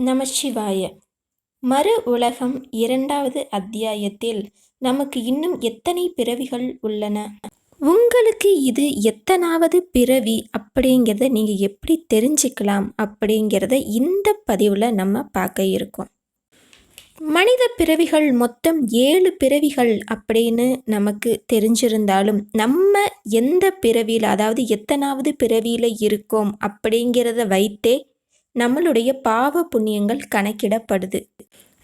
நமச்சிவாய. மறு உலகம் இரண்டாவது அத்தியாயத்தில் நமக்கு இன்னும் எத்தனை பிறவிகள் உள்ளன? உங்களுக்கு இது எத்தனாவது பிறவி அப்படிங்கிறத நீங்கள் எப்படி தெரிஞ்சுக்கலாம் அப்படிங்கிறத இந்த பதிவில் நம்ம பார்க்க இருக்கோம். மனித பிறவிகள் மொத்தம் ஏழு பிறவிகள் அப்படின்னு நமக்கு தெரிஞ்சிருந்தாலும் நம்ம எந்த பிறவியில் அதாவது எத்தனாவது பிறவியில் இருக்கோம் அப்படிங்கிறத வைத்தே நம்மளுடைய பாவ புண்ணியங்கள் கணக்கிடப்படுது.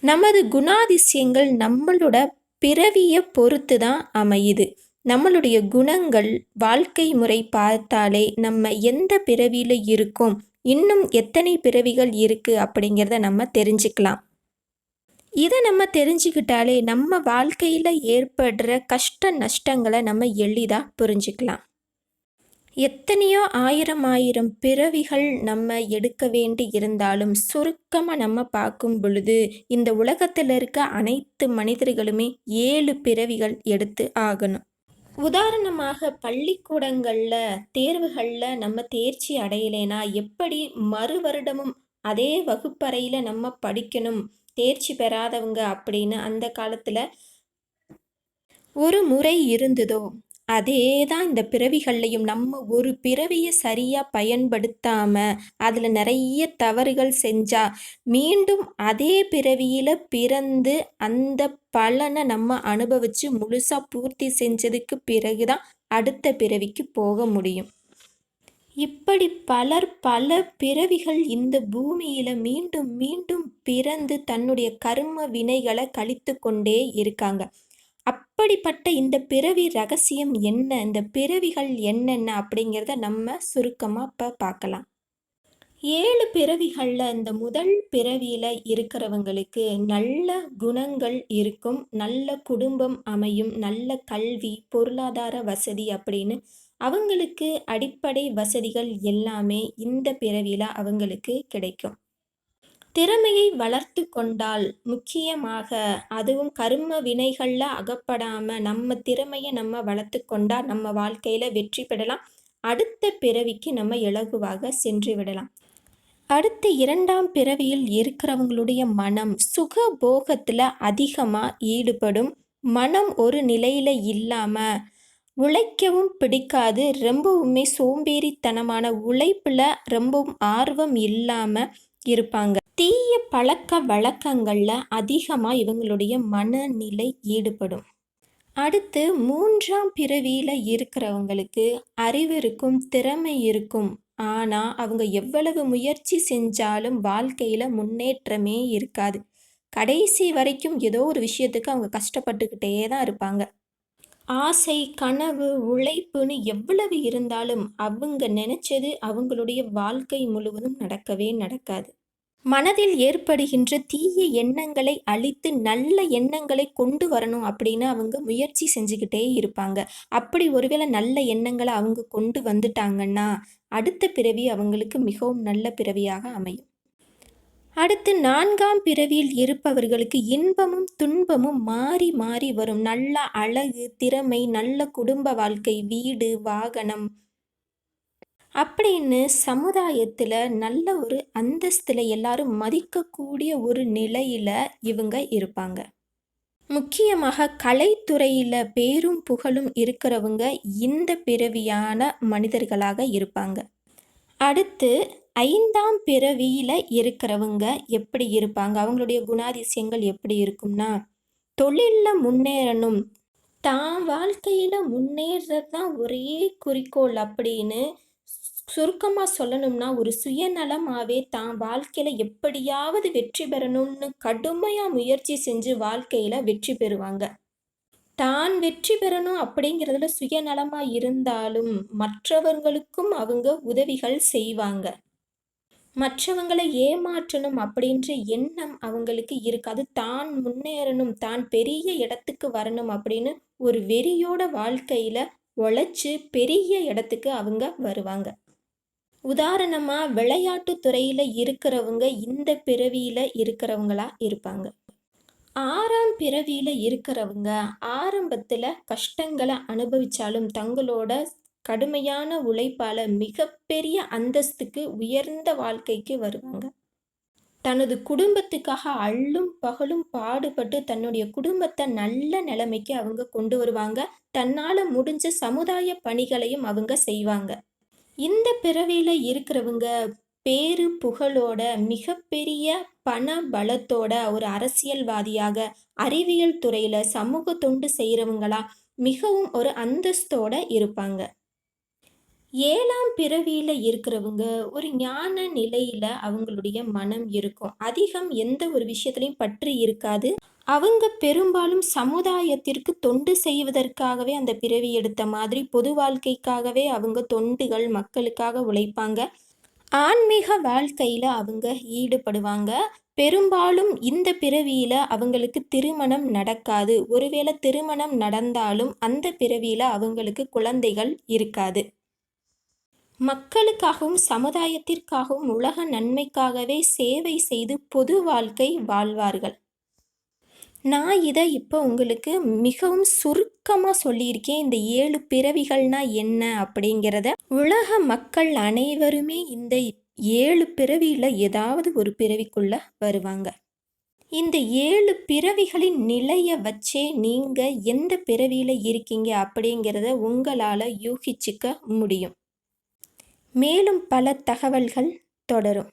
நமது குணாதிசயங்கள் நம்மளோட பிறவியை பொறுத்து தான் அமையுது. நம்மளுடைய குணங்கள் வாழ்க்கை முறை பார்த்தாலே நம்ம எந்த பிறவியில் இருக்கோம் இன்னும் எத்தனை பிறவிகள் இருக்குது அப்படிங்கிறத நம்ம தெரிஞ்சுக்கலாம். இதை நம்ம தெரிஞ்சுக்கிட்டாலே நம்ம வாழ்க்கையில் ஏற்படுற கஷ்ட நஷ்டங்களை நம்ம எளிதாக புரிஞ்சுக்கலாம். எத்தனையோ ஆயிரம் ஆயிரம் பிறவிகள் நம்ம எடுக்க வேண்டி இருந்தாலும் சுருக்கமாக நம்ம பார்க்கும் பொழுது இந்த உலகத்தில் இருக்க அனைத்து மனிதர்களுமே ஏழு பிறவிகள் எடுத்து ஆகணும். உதாரணமாக பள்ளிக்கூடங்களில் தேர்வுகளில் நம்ம தேர்ச்சி அடையலைனா எப்படி மறு வருடமும் அதே வகுப்பறையில் நம்ம படிக்கணும் தேர்ச்சி பெறாதவங்க அப்படின்னு அந்த காலத்தில் ஒரு முறை இருந்ததோ அதே தான் இந்த பிறவிகள்லையும் நம்ம ஒரு பிறவியை சரியாக பயன்படுத்தாமல் அதில் நிறைய தவறுகள் செஞ்சால் மீண்டும் அதே பிறவியில் பிறந்து அந்த பலனை நம்ம அனுபவித்து முழுசாக பூர்த்தி செஞ்சதுக்கு பிறகு தான் அடுத்த பிறவிக்கு போக முடியும். இப்படி பலர் பல பிறவிகள் இந்த பூமியில் மீண்டும் மீண்டும் பிறந்து தன்னுடைய கர்ம வினைகளை கழித்து கொண்டே இருக்காங்க. அப்படிப்பட்ட இந்த பிறவி ரகசியம் என்ன? இந்த பிறவிகள் என்னென்ன? அப்படிங்கிறத நம்ம சுருக்கமாக இப்போ பார்க்கலாம். ஏழு பிறவிகளில் இந்த முதல் பிறவியில் இருக்கிறவங்களுக்கு நல்ல குணங்கள் இருக்கும். நல்ல குடும்பம் அமையும். நல்ல கல்வி பொருளாதார வசதி அப்படின்னு அவங்களுக்கு அடிப்படை வசதிகள் எல்லாமே இந்த பிறவியில் அவங்களுக்கு கிடைக்கும். திறமையை வளர்த்து கொண்டால் முக்கியமாக அதுவும் கரும வினைகளில் அகப்படாமல் நம்ம திறமையை நம்ம வளர்த்து கொண்டால் நம்ம வாழ்க்கையில் வெற்றி பெறலாம். அடுத்த பிறவிக்கு நம்ம இலகுவாக சென்று விடலாம். அடுத்த இரண்டாம் பிறவியில் இருக்கிறவங்களுடைய மனம் சுக போகத்தில் அதிகமாக ஈடுபடும். மனம் ஒரு நிலையில் இல்லாமல் உழைக்கவும் பிடிக்காது. ரொம்பவுமே சோம்பேறித்தனமான உழைப்பில் ரொம்பவும் ஆர்வம் இல்லாமல் இருப்பாங்க. தீய பழக்க வழக்கங்களில் அதிகமாக இவங்களுடைய மனநிலை ஈடுபடும். அடுத்து மூன்றாம் பிறவியில் இருக்கிறவங்களுக்கு அறிவு இருக்கும் திறமை இருக்கும். ஆனால் அவங்க எவ்வளவு முயற்சி செஞ்சாலும் வாழ்க்கையில் முன்னேற்றமே இருக்காது. கடைசி வரைக்கும் ஏதோ ஒரு விஷயத்துக்கு அவங்க கஷ்டப்பட்டுக்கிட்டே தான் இருப்பாங்க. ஆசை கனவு உழைப்புன்னு எவ்வளவு இருந்தாலும் அவங்க நினச்சது அவங்களுடைய வாழ்க்கை முழுவதும் நடக்கவே நடக்காது. மனதில் ஏற்படுகின்ற தீய எண்ணங்களை அழித்து நல்ல எண்ணங்களை கொண்டு வரணும் அப்படின்னு அவங்க முயற்சி செஞ்சுக்கிட்டே இருப்பாங்க. அப்படி ஒருவேளை நல்ல எண்ணங்களை அவங்க கொண்டு வந்துட்டாங்கன்னா அடுத்த பிறவி அவங்களுக்கு மிகவும் நல்ல பிறவியாக அமையும். அடுத்து நான்காம் பிறவியில் இருப்பவர்களுக்கு இன்பமும் துன்பமும் மாறி மாறி வரும். நல்ல அழகு திறமை நல்ல குடும்ப வாழ்க்கை வீடு வாகனம் அப்படின்னு சமுதாயத்தில் நல்ல ஒரு அந்தஸ்தில் எல்லாரும் மதிக்கக்கூடிய ஒரு நிலையில் இவங்க இருப்பாங்க. முக்கியமாக கலைத்துறையில் பேரும் புகழும் இருக்கிறவங்க இந்த பிறவியான மனிதர்களாக இருப்பாங்க. அடுத்து ஐந்தாம் பிறவியில் இருக்கிறவங்க எப்படி இருப்பாங்க? அவங்களுடைய குணாதிசயங்கள் எப்படி இருக்கும்னா தொழிலில் முன்னேறணும் தான் வாழ்க்கையில் முன்னேறது தான் ஒரே குறிக்கோள் அப்படின்னு சுருக்கமாக சொல்லணும்னா ஒரு சுயநலமாகவே தான் வாழ்க்கையில் எப்படியாவது வெற்றி பெறணும்னு கடுமையாக முயற்சி செஞ்சு வாழ்க்கையில் வெற்றி பெறுவாங்க. தான் வெற்றி பெறணும் அப்படிங்கிறதுல சுயநலமாக இருந்தாலும் மற்றவர்களுக்கும் அவங்க உதவிகள் செய்வாங்க. மற்றவங்களை ஏமாற்றணும் அப்படின்ற எண்ணம் அவங்களுக்கு இருக்காது தான் முன்னேறணும் தான் பெரிய இடத்துக்கு வரணும் அப்படின்னு ஒரு வெறியோட வாழ்க்கையில் உழைச்சி பெரிய இடத்துக்கு அவங்க வருவாங்க. உதாரணமாக விளையாட்டு துறையில் இருக்கிறவங்க இந்த பிறவியில் இருக்கிறவங்களா இருப்பாங்க. ஆறாம் பிறவியில் இருக்கிறவங்க ஆரம்பத்தில் கஷ்டங்களை அனுபவித்தாலும் தங்களோட கடுமையான உழைப்பால் மிகப்பெரிய அந்தஸ்துக்கு உயர்ந்த வாழ்க்கைக்கு வருவாங்க. தனது குடும்பத்துக்காக அள்ளும் பகலும் பாடுபட்டு தன்னுடைய குடும்பத்தை நல்ல நிலைமைக்கு அவங்க கொண்டு வருவாங்க. தன்னால் முடிஞ்ச சமுதாய பணிகளையும் அவங்க செய்வாங்க. இந்த பிறவியில் இருக்கிறவங்க பேரு புகழோட மிகப்பெரிய பண பலத்தோட ஒரு அரசியல்வாதியாக அறிவியல் துறையில் சமூக தொண்டு செய்கிறவங்களா மிகவும் ஒரு அந்தஸ்தோட இருப்பாங்க. ஏழாம் பிறவியில் இருக்கிறவங்க ஒரு ஞான நிலையில் அவங்களுடைய மனம் இருக்கும். அதிகம் எந்த ஒரு விஷயத்துலையும் பற்று இருக்காது. அவங்க பெரும்பாலும் சமுதாயத்திற்கு தொண்டு செய்வதற்காகவே அந்த பிறவி எடுத்த மாதிரி பொது வாழ்க்கைக்காகவே அவங்க தொண்டுகள் மக்களுக்காக உழைப்பாங்க. ஆன்மீக வாழ்க்கையில் அவங்க ஈடுபடுவாங்க. பெரும்பாலும் இந்த பிறவியில் அவங்களுக்கு திருமணம் நடக்காது. ஒருவேளை திருமணம் நடந்தாலும் அந்த பிறவியில் அவங்களுக்கு குழந்தைகள் இருக்காது. மக்களுக்காகவும் சமுதாயத்திற்காகவும் உலக நன்மைக்காகவே சேவை செய்து பொது வாழ்க்கை வாழ்வார்கள். நான் இதை இப்போ உங்களுக்கு மிகவும் சுருக்கமாக சொல்லியிருக்கேன். இந்த ஏழு பிறவிகள்னா என்ன அப்படிங்கிறத. உலக மக்கள் அனைவருமே இந்த ஏழு பிறவியில் ஏதாவது ஒரு பிறவிக்குள்ள வருவாங்க. இந்த ஏழு பிறவிகளின் நிலையை வச்சே நீங்கள் எந்த பிறவியில் இருக்கீங்க அப்படிங்கிறத உங்களால் யூகிச்சிக்க முடியும். மேலும் பல தகவல்கள் தொடரும்.